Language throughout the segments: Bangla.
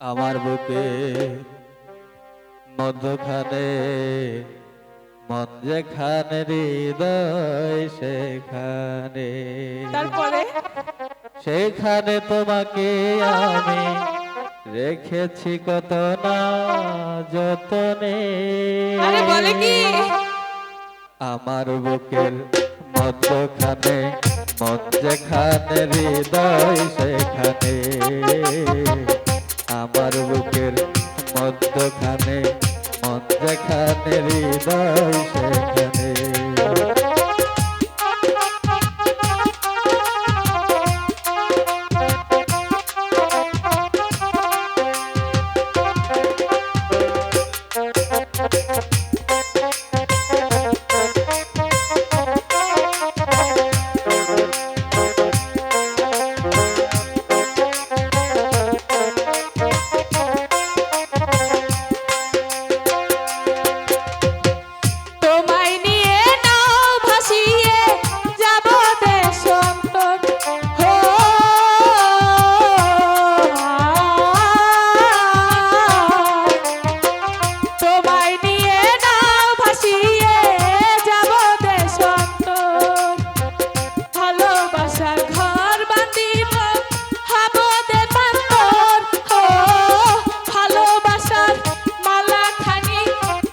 আমার বুকে মধ্যখানে মন যেখানে হৃদয় সেখানে। তারপরে? সেখানে তোমাকে আমি রেখেছি কত না যতনে। আরে বলে কি? আমার বুকের মধ্যখানে মন যেখানে হৃদয় সেখানে। আমার বুকের মধ্যখানে মধ্যখানে যেখানে হৃদয় সেখানে।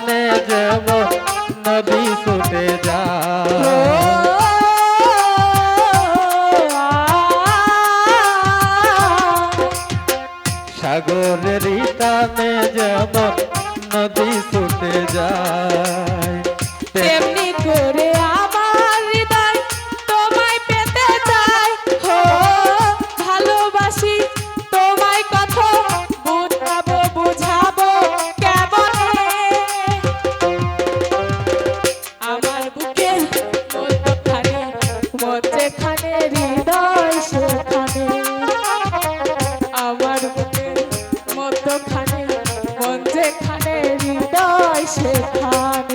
টানে যাব নদী ছুটে যায়। সাগরের টানে যাব নদী ছুটে যায়। তেমনি মন যেখানে হৃদয় সেখানে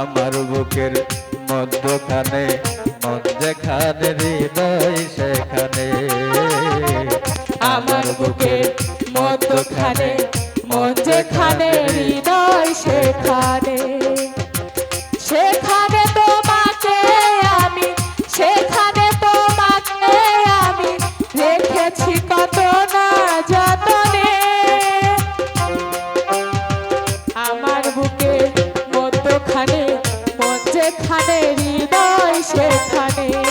আমার বুকের মধ্যখানে মন যেখানে হৃদয় সেখানে। আমার বুকে মধ্যখানে মন যেখানে হৃদয় সেখানে। সেখানে তোমাকে আমি, সেখানে তোমাকে আমি রেখেছি কত না যেখানে হৃদয় সেখানে